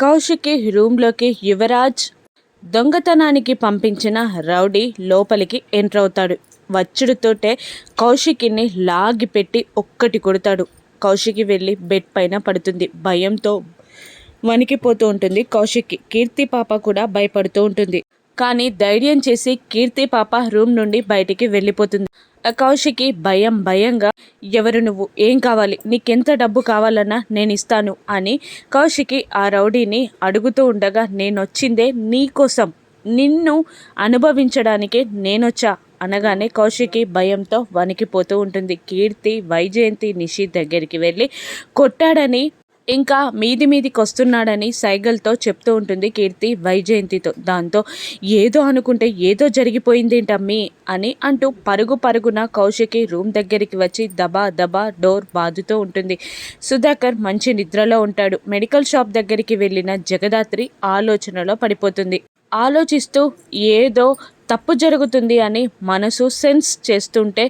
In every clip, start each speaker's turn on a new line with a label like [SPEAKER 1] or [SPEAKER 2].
[SPEAKER 1] కౌశికి రూమ్లోకి యువరాజ్ దొంగతనానికి పంపించిన రౌడీ లోపలికి ఎంటర్ అవుతాడు. వచ్చుడుతోటే కౌశికిని లాగి పెట్టి ఒక్కటి కొడతాడు. కౌశికి వెళ్ళి బెడ్ పైన పడుతుంది. భయంతో వణికిపోతూ ఉంటుంది కౌశిక్కి కీర్తి పాప కూడా భయపడుతూ ఉంటుంది. కానీ ధైర్యం చేసి కీర్తి పాప రూమ్ నుండి బయటికి వెళ్ళిపోతుంది. కౌశికి భయం భయంగా ఎవరు నువ్వు? ఏం కావాలి? నీకెంత డబ్బు కావాలన్నా నేను ఇస్తాను అని కౌశికి ఆ రౌడీని అడుగుతూ ఉండగా నేను వచ్చిందే నీకోసం నిన్ను అనుభవించడానికే నేనొచ్చా? అనగానే కౌశికి భయంతో వణికిపోతూ ఉంటుంది. కీర్తి వైజయంతి నిషి దగ్గరికి వెళ్ళి కొట్టాడని ఇంకా మీది మీదికి వస్తున్నాడని సైగల్తో చెప్తూ ఉంటుంది కీర్తి వైజయంతితో. దాంతో ఏదో అనుకుంటే ఏదో జరిగిపోయిందేంటమ్మీ అని అంటూ పరుగు పరుగున కౌశికి రూమ్ దగ్గరికి వచ్చి దబా దబా డోర్ బాదుతూ ఉంటుంది. సుధాకర్ మంచి నిద్రలో ఉంటాడు. మెడికల్ షాప్ దగ్గరికి వెళ్ళిన జగదాత్రి ఆలోచనలో పడిపోతుంది. ఆలోచిస్తూ ఏదో తప్పు జరుగుతుంది అని మనసు సెన్స్ చేస్తుంటే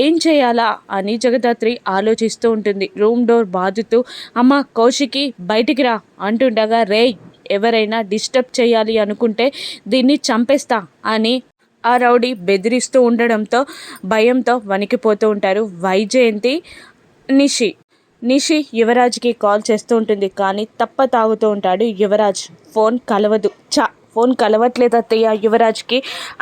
[SPEAKER 1] ఏం చేయాలా అని జగదాత్రి ఆలోచిస్తూ ఉంటుంది. రూమ్ డోర్ బాదుతూ అమ్మ కౌశికి బయటికి రా అంటుండగా రే ఎవరైనా డిస్టర్బ్ చేయాలి అనుకుంటే దీన్ని చంపేస్తా అని ఆ రౌడీ బెదిరిస్తూ ఉండడంతో భయంతో వణికిపోతూ ఉంటారు వైజయంతి నిషి. నిషి యువరాజ్కి కాల్ చేస్తూ ఉంటుంది కానీ తప్ప తాగుతూ ఉంటాడు యువరాజ్. ఫోన్ కలవదు. చా ఫోన్ కలవట్లేదు అత్తయ్య యువరాజ్కి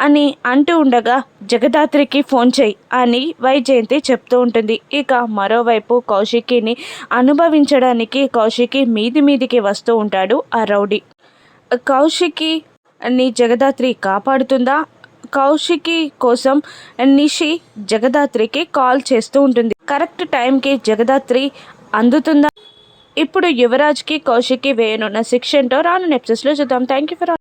[SPEAKER 1] అని అంటూ ఉండగా జగదాత్రికి ఫోన్ చేయి అని వైజయంతి చెప్తూ ఉంటుంది. ఇక మరోవైపు కౌశికిని అనుభవించడానికి కౌశికి మీది మీదికి వస్తూ ఉంటాడు ఆ రౌడీ. కౌశికి నీ జగదాత్రి కాపాడుతుందా? కౌశికి కోసం నిషి జగదాత్రికి కాల్ చేస్తూ ఉంటుంది. కరెక్ట్ టైంకి జగదాత్రి అందుతుందా? ఇప్పుడు యువరాజ్కి కౌశిక్కి వేయనున్న శిక్ష ఏంటో రాను నెప్సెస్లో చూద్దాం. Thank you for